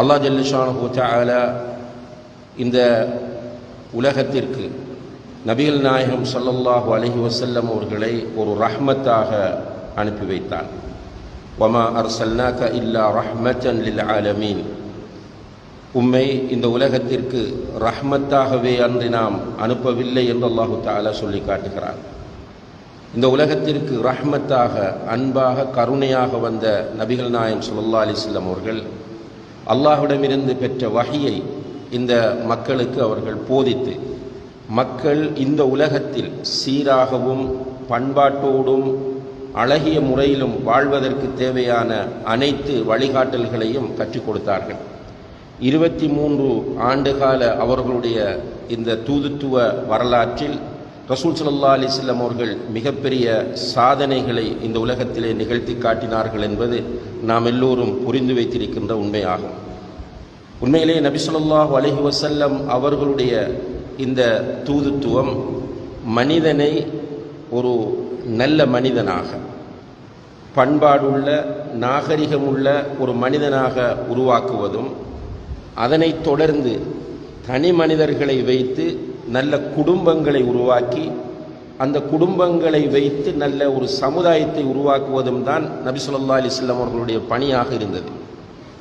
அல்லாஹ் ஜல்லிஷானு தாலா இந்த உலகத்திற்கு நபிகள் நாயகம் சல்லல்லாஹு அலஹி வசல்லம் அவர்களை ஒரு ரஹ்மத்தாக அனுப்பி வைத்தான். வமா அர்சல்னாக இல்லா ரஹ்மத்தன் லில் ஆலமீன். உம்மை இந்த உலகத்திற்கு ரஹ்மத்தாகவே அன்றி நாம் அனுப்பவில்லை என்று அல்லாஹு தாலா சொல்லி காட்டுகிறார் இந்த உலகத்திற்கு ரஹ்மத்தாக அன்பாக கருணையாக வந்த நபிகள் நாயம் சுல்லா அலைஹி அவர்கள் அல்லாஹ்விடமிருந்து பெற்ற வகையை இந்த மக்களுக்கு அவர்கள் போதித்து மக்கள் இந்த உலகத்தில் சீராகவும் பண்பாட்டோடும் அழகிய முறையிலும் வாழ்வதற்கு தேவையான அனைத்து வழிகாட்டல்களையும் கற்றுக் கொடுத்தார்கள். இருபத்தி மூன்று ஆண்டுகால அவர்களுடைய இந்த தூதுத்துவ வரலாற்றில் ரசூல் சல்லா அலிஸ்லம் அவர்கள் மிகப்பெரிய சாதனைகளை இந்த உலகத்திலே நிகழ்த்தி காட்டினார்கள் என்பது நாம் எல்லோரும் புரிந்து வைத்திருக்கின்ற உண்மையாகும். உண்மையிலே நபி ஸல்லல்லாஹு அலைஹி அவர்களுடைய இந்த தூதுத்துவம் மனிதனை ஒரு நல்ல மனிதனாக பண்பாடுள்ள நாகரிகமுள்ள ஒரு மனிதனாக உருவாக்குவதும் அதனைத் தொடர்ந்து தனி மனிதர்களை வைத்து நல்ல குடும்பங்களை உருவாக்கி அந்த குடும்பங்களை வைத்து நல்ல ஒரு சமுதாயத்தை உருவாக்குவதும் தான் நபி சொல்லா அலிஸ்லாம் அவர்களுடைய பணியாக இருந்தது.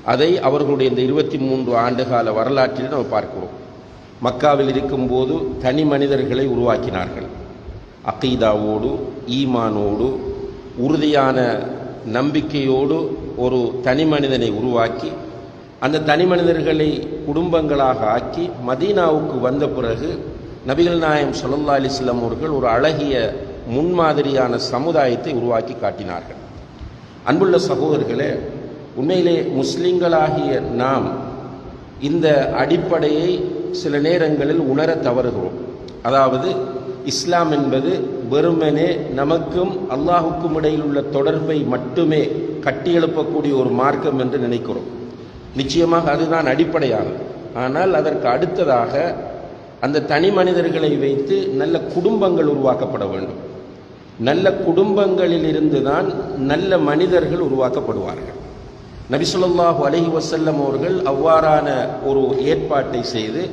அதை அவர்களுடைய இந்த இருபத்தி மூன்று ஆண்டுகால வரலாற்றில் நம்ம பார்க்கிறோம். மக்காவில் இருக்கும்போது தனி மனிதர்களை உருவாக்கினார்கள். அகீதாவோடு ஈமானோடு உறுதியான நம்பிக்கையோடு ஒரு தனி மனிதனை உருவாக்கி அந்த தனி மனிதர்களை குடும்பங்களாக ஆக்கி மதீனாவுக்கு வந்த பிறகு நபிகள் நாயம் சல்லா அலிஸ்லாம் அவர்கள் ஒரு அழகிய முன்மாதிரியான சமுதாயத்தை உருவாக்கி காட்டினார்கள். அன்புள்ள சகோதரர்களே உண்மையிலே முஸ்லிம்களாகிய நாம் இந்த அடிப்படையை சில நேரங்களில் உணர தவறுகிறோம். அதாவது இஸ்லாம் என்பது வெறுமனே நமக்கும் அல்லாஹுக்கும் இடையில் உள்ள தொடர்பை மட்டுமே கட்டியெழுப்பக்கூடிய ஒரு மார்க்கம் என்று நினைக்கிறோம். நிச்சயமாக அதுதான் அடிப்படையானது. ஆனால் அதற்கு அடுத்ததாக அந்த தனி மனிதர்களை வைத்து நல்ல குடும்பங்கள் உருவாக்கப்பட வேண்டும். நல்ல குடும்பங்களில் இருந்து தான் நல்ல மனிதர்கள் உருவாக்கப்படுவார்கள். நபிசுல்லாஹு அலஹி வசல்லம் அவர்கள் அவ்வாறான ஒரு ஏற்பாட்டை செய்து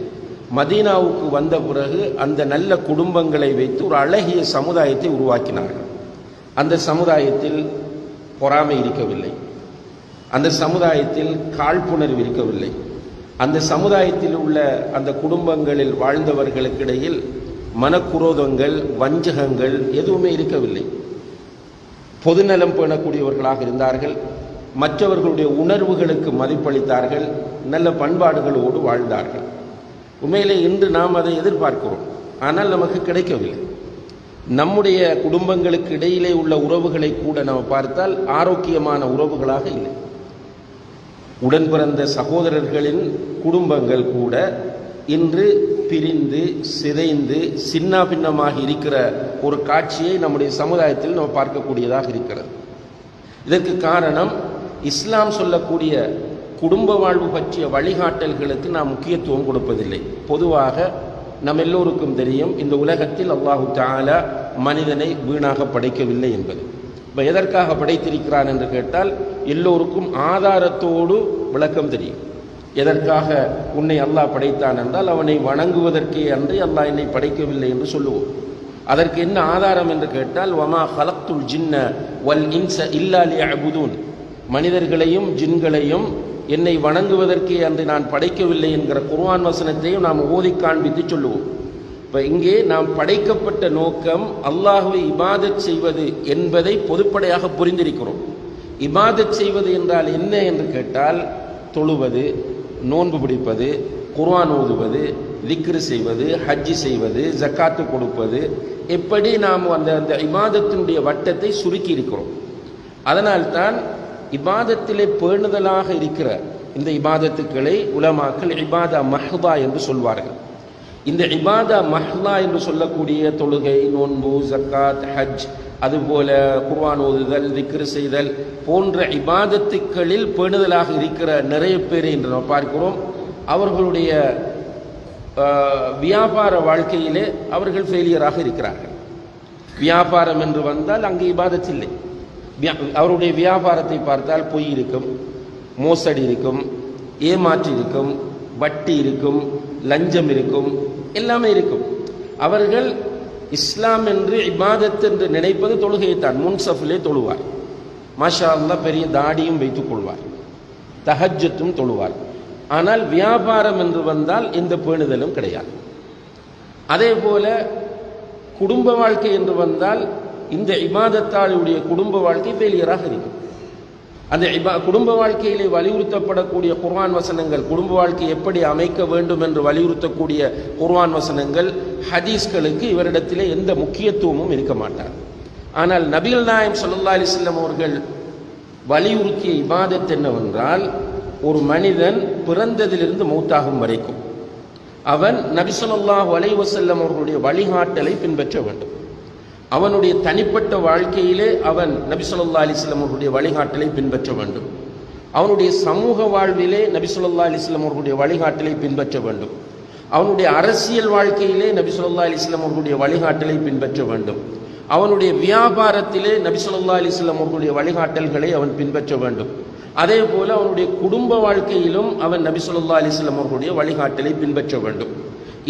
மதீனாவுக்கு வந்த பிறகு அந்த நல்ல குடும்பங்களை வைத்து ஒரு அழகிய சமுதாயத்தை உருவாக்கினார்கள். அந்த சமுதாயத்தில் பொறாமை இருக்கவில்லை. அந்த சமுதாயத்தில் காழ்ப்புணர்வு இருக்கவில்லை. அந்த சமுதாயத்தில் உள்ள அந்த குடும்பங்களில் வாழ்ந்தவர்களுக்கிடையில் மனக்குரோதங்கள் வஞ்சகங்கள் எதுவுமே இருக்கவில்லை. பொதுநலம் பேணக்கூடியவர்களாக இருந்தார்கள். மற்றவர்களுடைய உணர்வுகளுக்கு மதிப்பளித்தார்கள். நல்ல பண்பாடுகளோடு வாழ்ந்தார்கள். உண்மையிலே இன்று நாம் அதை எதிர்பார்க்கிறோம். ஆனால் நமக்கு கிடைக்கவில்லை. நம்முடைய குடும்பங்களுக்கு இடையிலே உள்ள உறவுகளை கூட நாம் பார்த்தால் ஆரோக்கியமான உறவுகளாக இல்லை. உடன் பிறந்த சகோதரர்களின் குடும்பங்கள் கூட இன்று பிரிந்து சிதைந்து சின்ன பின்னமாக இருக்கிற ஒரு காட்சியை நம்முடைய சமுதாயத்தில் நம்ம பார்க்கக்கூடியதாக இருக்கிறது. இதற்கு காரணம் இஸ்லாம் சொல்லக்கூடிய குடும்ப வாழ்வு பற்றிய வழிகாட்டல்களுக்கு நாம் முக்கியத்துவம் கொடுப்பதில்லை. பொதுவாக நம் எல்லோருக்கும் தெரியும் இந்த உலகத்தில் அல்லாஹு தாலா மனிதனை வீணாக படைக்கவில்லை என்பது. இப்போ எதற்காக படைத்திருக்கிறான் என்று கேட்டால் எல்லோருக்கும் ஆதாரத்தோடு விளக்கம் தெரியும். எதற்காக உன்னை அல்லாஹ் படைத்தான் என்றால் அவனை வணங்குவதற்கே அன்றி அல்லாஹ் என்னை படைக்கவில்லை என்று சொல்லுவோம். அதற்கு என்ன ஆதாரம் என்று கேட்டால் வமா ஹலக்துல் ஜின்ன வல் இன்ச இல்லாலி அபுதூன் மனிதர்களையும் ஜின்களையும் என்னை வணங்குவதற்கே அன்று நான் படைக்கவில்லை என்கிற குர்வான் வசனத்தையும் நாம் ஓதி காண்பித்து சொல்லுவோம். இப்போ இங்கே நாம் படைக்கப்பட்ட நோக்கம் அல்லாஹுவை இபாதத் செய்வது என்பதை பொதுப்படையாக புரிந்திருக்கிறோம். இபாதத் செய்வது என்றால் என்ன என்று கேட்டால் தொழுவது நோன்பு பிடிப்பது குர்ஆன் ஓதுவது திக்ரு செய்வது ஹஜ்ஜி செய்வது ஜக்காத்து கொடுப்பது எப்படி நாம் அந்த அந்த இபாதத்தினுடைய வட்டத்தை சுருக்கி இருக்கிறோம். அதனால்தான் இபாதத்திலே பேணுதலாக இருக்கிற இந்த இபாதத்துக்களை உலமாக்கள் இபாதா மஹ்தா என்று சொல்வார்கள். இந்த இபாதா மஹ்லா என்று சொல்லக்கூடிய தொழுகை நோன்பு ஜக்காத் ஹஜ் அதுபோல குர்வான் ஓதுதல் திக்ரு செய்தல் போன்ற இபாதத்துக்களில் பேணுதலாக இருக்கிற நிறைய பேரை என்று நாம் பார்க்கிறோம். அவர்களுடைய வியாபார வாழ்க்கையிலே அவர்கள் ஃபெயிலியராக இருக்கிறார்கள். வியாபாரம் என்று வந்தால் அங்கே இபாதத் இல்லை. அவருடைய வியாபாரத்தை பார்த்தால் பொய் இருக்கும் மோசடி இருக்கும் ஏமாற்று இருக்கும் வட்டி இருக்கும் லஞ்சம் இருக்கும் எல்லாமே இருக்கும். அவர்கள் இஸ்லாம் என்று இபாதத் என்று நினைப்பது தொழுகையைத்தான் முன்சஃபிலே தொழுவார். மாஷா அல்லா பெரிய தாடியும் வைத்துக் கொள்வார். தஹஜத்தும் தொழுவார். ஆனால் வியாபாரம் என்று வந்தால் எந்த பேணுதலும் கிடையாது. அதே போல குடும்ப வாழ்க்கை என்று வந்தால் இந்த இபாதத்தாளுடைய குடும்ப வாழ்க்கை ஃபெயிலியராக இருக்கும். அந்த குடும்ப வாழ்க்கையிலே வலியுறுத்தப்படக்கூடிய குர்வான் வசனங்கள் குடும்ப வாழ்க்கை எப்படி அமைக்க வேண்டும் என்று வலியுறுத்தக்கூடிய குர்வான் வசனங்கள் ஹதீஸ்களுக்கு இவரிடத்திலே எந்த முக்கியத்துவமும் இருக்க மாட்டார். ஆனால் நபிகள் நாயம் சல்லா அலைஹி அவர்கள் வலியுறுத்திய இபாதத் என்னவென்றால் ஒரு மனிதன் பிறந்ததிலிருந்து மூத்தாகும் வரைக்கும் அவன் நபி ஸல்லல்லாஹு அவர்களுடைய வழிகாட்டலை பின்பற்ற வேண்டும். அவனுடைய தனிப்பட்ட வாழ்க்கையிலே அவன் நபிசல்லா ஸல்லல்லாஹு அவர்களுடைய வழிகாட்டலை பின்பற்ற வேண்டும். அவனுடைய சமூக வாழ்விலே நபிசுல்லா ஸல்லல்லாஹு அவர்களுடைய வழிகாட்டலை பின்பற்ற வேண்டும். அவனுடைய அரசியல் வாழ்க்கையிலே நபிசுல்லா ஸல்லல்லாஹு அவர்களுடைய வழிகாட்டலை பின்பற்ற வேண்டும். அவனுடைய வியாபாரத்திலே நபிசுல்லா ஸல்லல்லாஹு அவர்களுடைய வழிகாட்டல்களை அவன் பின்பற்ற வேண்டும். அதே போல அவனுடைய குடும்ப வாழ்க்கையிலும் அவன் நபிசுல்லா ஸல்லல்லாஹு அவர்களுடைய வழிகாட்டலை பின்பற்ற வேண்டும்.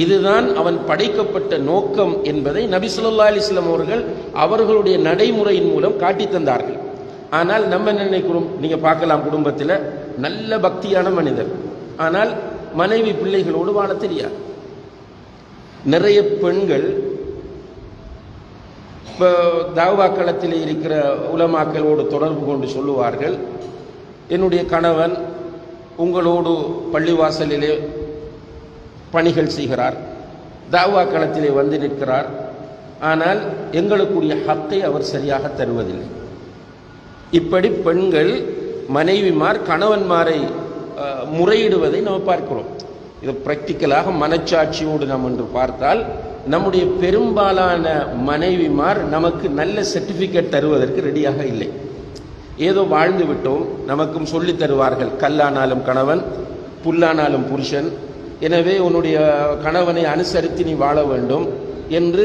இதுதான் அவன் படைக்கப்பட்ட நோக்கம் என்பதை நபி ஸல்லல்லாஹு அவர்கள் அவர்களுடைய நடைமுறையின் மூலம் காட்டி தந்தார்கள். ஆனால் நம்ம என்ன நினைக்கிறோம்? நீங்கள் பார்க்கலாம் குடும்பத்தில் நல்ல பக்தியான மனிதர். ஆனால் மனைவி பிள்ளைகளோடு வாழ தெரியாது. நிறைய பெண்கள் இப்போ தாவா களத்தில் இருக்கிற உலமாக்களோடு தொடர்பு கொண்டு சொல்லுவார்கள் என்னுடைய கணவன் உங்களோடு பள்ளிவாசலிலே பணிகள் செய்கிறார். தாவா களத்திலே வந்து நிற்கிறார். ஆனால் எங்களுக்குரிய ஹக்கை அவர் சரியாக தருவதில்லை. இப்படி பெண்கள் மனைவிமார் கணவன்மாரை முறையிடுவதை நாம் பார்க்கிறோம். இது பிராக்டிக்கலாக மனச்சாட்சியோடு நாம் என்று பார்த்தால் நம்முடைய பெரும்பாலான மனைவிமார் நமக்கு நல்ல சர்டிஃபிகேட் தருவதற்கு ரெடியாக இல்லை. ஏதோ வாழ்ந்து விட்டோம் நமக்கும் சொல்லித் தருவார்கள். கல்லானாலும் கணவன் புல்லானாலும் புருஷன் எனவே உன்னுடைய கணவனை அனுசரித்து நீ வாழ வேண்டும் என்று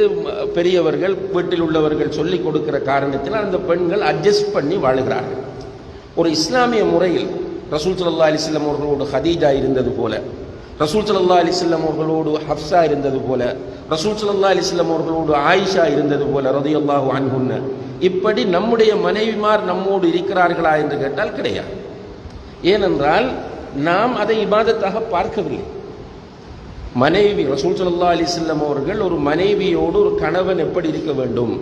பெரியவர்கள் வீட்டில் உள்ளவர்கள் சொல்லிக் கொடுக்கிற காரணத்தினால் அந்த பெண்கள் அட்ஜஸ்ட் பண்ணி வாழுகிறார்கள். ஒரு இஸ்லாமிய முறையில் ரசூல் சல்லா அலிஸ்லாம் அவர்களோடு ஹதீஜா இருந்தது போல ரசூல் சல்லா அலிஸ்லாம் அவர்களோடு ஹப்ஸா இருந்தது போல ரசூல் சல்லா அலிஸ்லாம் அவர்களோடு ஆயிஷா இருந்தது போல ரதையல்லாஹு அன்ஹுன்ன இப்படி நம்முடைய மனைவிமார் நம்மோடு இருக்கிறார்களா என்று கேட்டால் கிடையாது. ஏனென்றால் நாம் அதை இபாதத்தாக பார்க்கவில்லை. மனைவி ரசூல் ஸல்லல்லாஹு அலைஹி அவர்கள் ஒரு மனைவியோடு ஒரு கணவன் எப்படி இருக்க வேண்டும்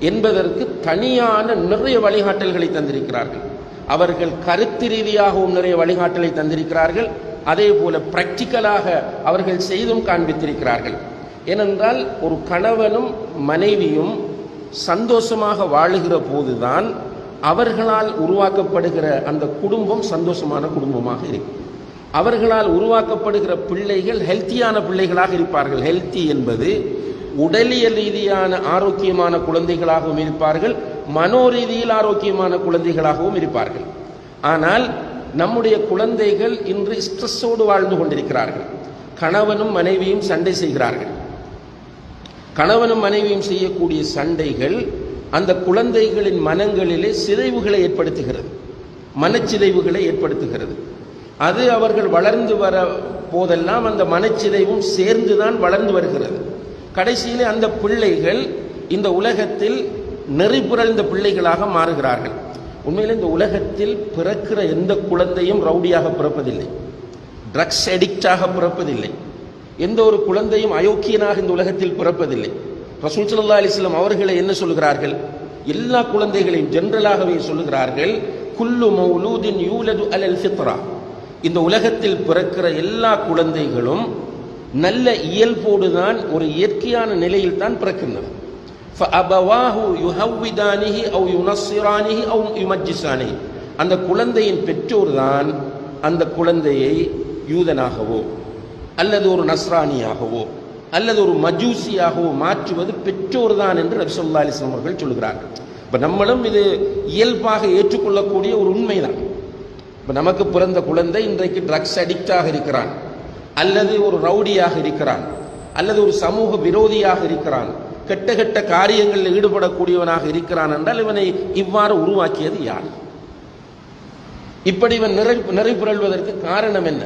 என்பதற்கு தனியான நிறைய வழிகாட்டல்களை தந்திருக்கிறார்கள். அவர்கள் கருத்து ரீதியாகவும் நிறைய வழிகாட்டலை தந்திருக்கிறார்கள். அதே போல பிராக்டிக்கலாக அவர்கள் செய்தும் காண்பித்திருக்கிறார்கள். ஏனென்றால் ஒரு கணவனும் மனைவியும் சந்தோஷமாக வாழுகிற போதுதான் அவர்களால் உருவாக்கப்படுகிற அந்த குடும்பம் சந்தோஷமான குடும்பமாக இருக்கும். அவர்களால் உருவாக்கப்படுகிற பிள்ளைகள் ஹெல்த்தியான பிள்ளைகளாக இருப்பார்கள். ஹெல்த்தி என்பது உடலியல் ரீதியான ஆரோக்கியமான குழந்தைகளாகவும் இருப்பார்கள். மனோ ரீதியில் ஆரோக்கியமான குழந்தைகளாகவும் இருப்பார்கள். ஆனால் நம்முடைய குழந்தைகள் இன்று ஸ்ட்ரெஸ்ஸோடு வாழ்ந்து கொண்டிருக்கிறார்கள். கணவனும் மனைவியும் சண்டை செய்கிறார்கள். கணவனும் மனைவியும் செய்யக்கூடிய சண்டைகள் அந்த குழந்தைகளின் மனங்களிலே சிதைவுகளை ஏற்படுத்துகிறது. மனச்சிதைவுகளை ஏற்படுத்துகிறது. அது அவர்கள் வளர்ந்து வர போதெல்லாம் அந்த மனச்சிதைவும் சேர்ந்துதான் வளர்ந்து வருகிறது. கடைசியிலே அந்த பிள்ளைகள் இந்த உலகத்தில் நெறிபுரழ்ந்த பிள்ளைகளாக மாறுகிறார்கள். உண்மையில் இந்த உலகத்தில் பிறக்கிற எந்த குழந்தையும் ரவுடியாக பிறப்பதில்லை. ட்ரக்ஸ் அடிக்டாக பிறப்பதில்லை. எந்த ஒரு குழந்தையும் அயோக்கியனாக இந்த உலகத்தில் பிறப்பதில்லை. ரசூல் ஸல்லல்லாஹு அலிஸ்லாம் அவர்களை என்ன சொல்கிறார்கள்? எல்லா குழந்தைகளையும் ஜென்ரலாகவே சொல்லுகிறார்கள் குல்லு மௌலூதின் யூலது அலல் ஃபித்ரா. இந்த உலகத்தில் பிறக்கிற எல்லா குழந்தைகளும் நல்ல இயல்போடு தான் ஒரு இயற்கையான நிலையில் தான் பிறக்கின்றன அந்த குழந்தையின் பெற்றோர் தான் அந்த குழந்தையை யூதனாகவோ அல்லது ஒரு நஸ்ராணியாகவோ அல்லது ஒரு மஜூசியாகவோ மாற்றுவது பெற்றோர் தான் என்று ரபிசல்லா அலிஸ்லாம் அவர்கள் சொல்கிறார்கள் இப்போ நம்மளும் இது இயல்பாக ஏற்றுக்கொள்ளக்கூடிய ஒரு உண்மைதான். இப்போ நமக்கு பிறந்த குழந்தை இன்றைக்கு ட்ரக்ஸ் அடிக்டாக இருக்கிறான். அல்லது ஒரு ரவுடியாக இருக்கிறான். அல்லது ஒரு சமூக விரோதியாக இருக்கிறான். கெட்ட கெட்ட காரியங்களில் ஈடுபடக்கூடியவனாக இருக்கிறான் என்றால் இவனை இவ்வாறு உருவாக்கியது யார்? இப்படி இவன் நிறை நிறைபுரள்வதற்கு காரணம் என்ன?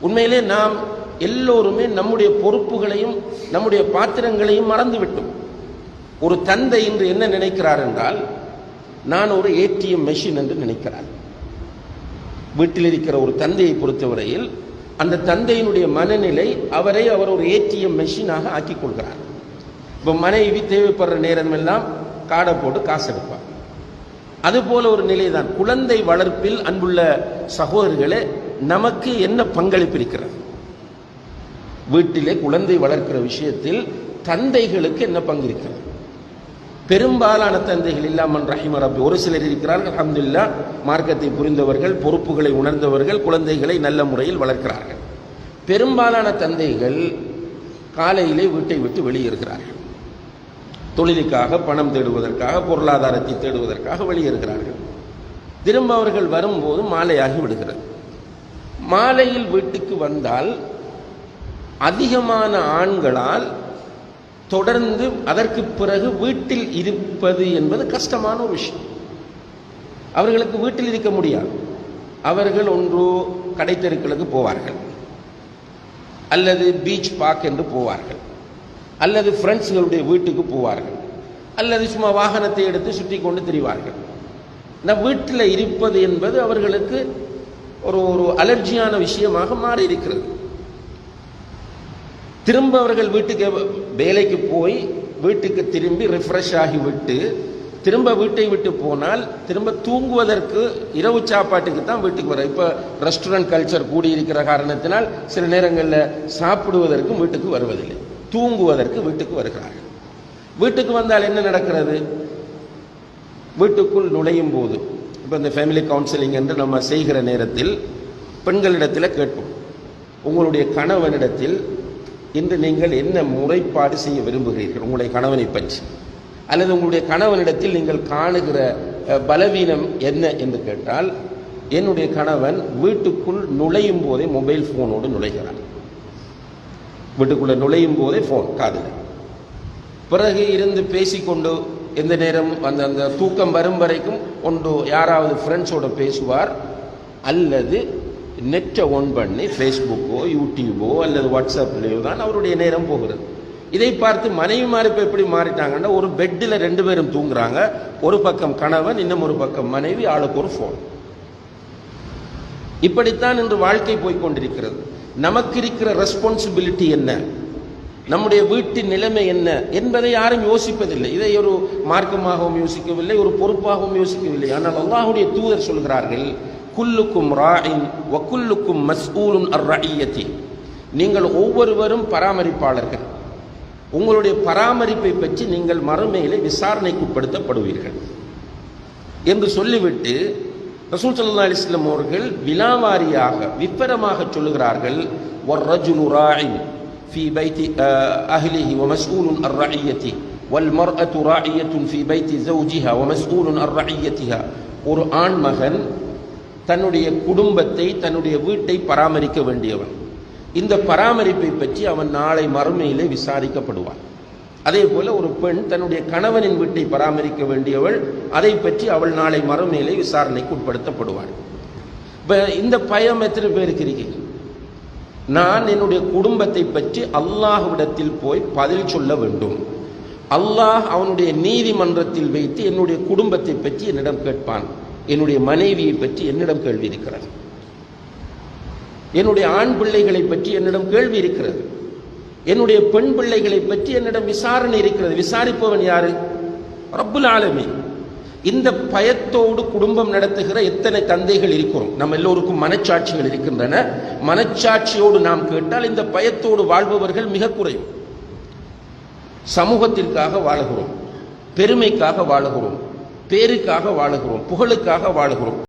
உண்மையிலே நாம் எல்லோருமே நம்முடைய பொறுப்புகளையும் நம்முடைய பாத்திரங்களையும் மறந்துவிட்டோம். ஒரு தந்தை இன்று என்ன நினைக்கிறார் என்றால் நான் ஒரு ஏடிஎம் மெஷின் என்று நினைக்கிறார். வீட்டில் இருக்கிற ஒரு தந்தையை பொறுத்தவரையில் அந்த தந்தையினுடைய மனநிலை அவரை அவர் ஒரு ஏடிஎம் மெஷினாக ஆக்கி கொள்கிறார் இப்போ மனைவி தேவைப்படுற நேரம் எல்லாம் காடை போட்டு காசு எடுப்பார். அதுபோல ஒரு நிலைதான். குழந்தை வளர்ப்பில் அன்புள்ள சகோதரர்களே நமக்கு என்ன பங்களிப்பு இருக்கிறது? வீட்டிலே குழந்தை வளர்க்கிற விஷயத்தில் தந்தைகளுக்கு என்ன பங்கு இருக்கிறது? பெரும்பாலான தந்தைகள் இல்லாமல் ரஹிம ரப்பி. ஒரு சிலர் இருக்கிறார்கள் அஹமதுல்லா மார்க்கத்தை புரிந்தவர்கள் பொறுப்புகளை உணர்ந்தவர்கள் குழந்தைகளை நல்ல முறையில் வளர்க்கிறார்கள். பெரும்பாலான தந்தைகள் காலையிலே வீட்டை விட்டு வெளியேறுகிறார்கள். தொழிலுக்காக பணம் தேடுவதற்காக பொருளாதாரத்தை தேடுவதற்காக வெளியேறுகிறார்கள். திரும்ப அவர்கள் வரும்போது மாலையாகி விடுகிறது. மாலையில் வீட்டுக்கு வந்தால் அதிகமான ஆண்களால் தொடர்ந்து அதற்கு பிறகு வீட்டில் இருப்பது என்பது கஷ்டமான ஒரு விஷயம். அவர்களுக்கு வீட்டில் இருக்க முடியாது. அவர்கள் ஒன்று கடைத்தெருக்களுக்கு போவார்கள். அல்லது பீச் பார்க் என்று போவார்கள். அல்லது ஃப்ரெண்ட்ஸுகளுடைய வீட்டுக்கு போவார்கள். அல்லது சும்மா வாகனத்தை எடுத்து சுற்றி கொண்டு திரிவார்கள். இந்த வீட்டில் இருப்பது என்பது அவர்களுக்கு ஒரு ஒரு அலர்ஜியான விஷயமாக மாறி இருக்கிறது திரும்ப அவர்கள் வீட்டுக்கு வேலைக்கு போய் வீட்டுக்கு திரும்பி ரிஃப்ரெஷ் ஆகிவிட்டு திரும்ப வீட்டை விட்டு போனால் திரும்ப தூங்குவதற்கு இரவு சாப்பாட்டுக்கு தான் வீட்டுக்கு வர இப்போ ரெஸ்டாரண்ட் கல்ச்சர் கூடியிருக்கிற காரணத்தினால் சில நேரங்களில் சாப்பிடுவதற்கும் வீட்டுக்கு வருவதில்லை. தூங்குவதற்கு வீட்டுக்கு வருகிறார்கள். வீட்டுக்கு வந்தால் என்ன நடக்கிறது? வீட்டுக்குள் நுழையும் போது இப்போ இந்த ஃபேமிலி கவுன்சிலிங் என்று நம்ம செய்கிற நேரத்தில் பெண்களிடத்தில் கேட்போம். உங்களுடைய கணவனிடத்தில் இன்று நீங்கள் என்ன முறைப்பாடு செய்ய விரும்புகிறீர்கள் உங்களுடைய கணவனை பற்றி? அல்லது உங்களுடைய கணவனிடத்தில் நீங்கள் காணுகிற பலவீனம் என்ன என்று கேட்டால் என்னுடைய கணவன் வீட்டுக்குள் நுழையும் போதே மொபைல் ஃபோனோடு நுழைகிறான் வீட்டுக்குள்ளே நுழையும் போதே ஃபோன் காதில். பிறகு இருந்து பேசிக்கொண்டு எந்த நேரம் அந்த அந்த தூக்கம் வரும் வரைக்கும் ஒன்று யாராவது ஃப்ரெண்ட்ஸோடு பேசுவார் அல்லது நெட்டை ஓன் பண்ணி ஃபேஸ்புக்கோ யூடியூபோ அல்லது வாட்ஸ்அப்லேயோ தான் அவருடைய நேரம் போகிறது. இதை பார்த்து மனைவிமார் இப்போ எப்படி மாறிட்டாங்கன்னா ஒரு பெட்டில் ரெண்டு பேரும் தூங்குறாங்க. ஒரு பக்கம் கணவன் இன்னும் ஒரு பக்கம் மனைவி ஆளுக்கு ஒரு ஃபோன் இப்படித்தான் இன்று வாழ்க்கை போய்கொண்டிருக்கிறது நமக்கு இருக்கிற ரெஸ்பான்சிபிலிட்டி என்ன? நம்முடைய வீட்டின் நிலைமை என்ன? என்பதை யாரும் யோசிப்பதில்லை. இதை ஒரு மார்க்கமாகவும் யோசிக்கவில்லை ஒரு பொறுப்பாகவும் யோசிக்கவில்லை. ஆனால் அல்லாஹுடைய தூதர் சொல்கிறார்கள் குல்லுக்கும் ராயின் வக்குல்லுக்கும் மஸ்ஊலுன் அர் ரஇயத்தி நீங்கள் ஒவ்வொருவரும் பராமரிப்பாளர்கள் உங்களுடைய பராமரிப்பை பற்றி நீங்கள் மறுமையிலே விசாரணைக்குட்படுத்தப்படுவீர்கள் என்று சொல்லிவிட்டு ரசூல் சல்லா அலிஸ்லம் அவர்கள் விலாவாரியாக விப்பரமாக சொல்லுகிறார்கள் ஒரு ரஜுலு ராயின் في بيت أهله ومسؤول عن رعيته والمرأة راعية في بيت زوجها ومسؤول عن رعيتها ஒரு ஆண் மகன் தன்னுடைய குடும்பத்தை தன்னுடைய வீட்டை பராமரிக்க வேண்டியவன். இந்த பராமரிப்பை பற்றி அவன் நாளை மறுமையிலே விசாரிக்கப்படுவான். அதே போல ஒரு பெண் தன்னுடைய கணவனின் வீட்டை பராமரிக்க வேண்டியவள் அதை பற்றி அவள் நாளை மறுமையிலே விசாரணைக்கு உட்படுத்தப்படுவாள். இப்போ இந்த பயம் எத்தனை பேருக்கு இருக்கிறது நான் என்னுடைய குடும்பத்தை பற்றி அல்லாஹ்விடத்தில் போய் பதில் சொல்ல வேண்டும். அல்லாஹ் அவனுடைய நீதிமன்றத்தில் வைத்து என்னுடைய குடும்பத்தை பற்றி என்னிடம் கேட்பான். என்னுடைய மனைவியை பற்றி என்னிடம் கேள்வி இருக்கிறது. என்னுடைய ஆண் பிள்ளைகளை பற்றி என்னிடம் கேள்வி இருக்கிறது. என்னுடைய பெண் பிள்ளைகளை பற்றி என்னிடம் விசாரணை இருக்கிறது. விசாரிப்பவன் யாரு? ரப்புல் ஆலமி இந்த பயத்தோடு குடும்பம் நடத்துகிற எத்தனை தந்தைகள் இருக்கிறோம். நம்ம எல்லோருக்கும் மனச்சாட்சிகள் இருக்கின்றன. மனச்சாட்சியோடு நாம் கேட்டால் இந்த பயத்தோடு வாழ்பவர்கள் மிக குறையும். சமூகத்திற்காக வாழுகிறோம். பெருமைக்காக வாழுகிறோம். பேருக்காக வாழுகிறோம் புகழுக்காக வாழுகிறோம்.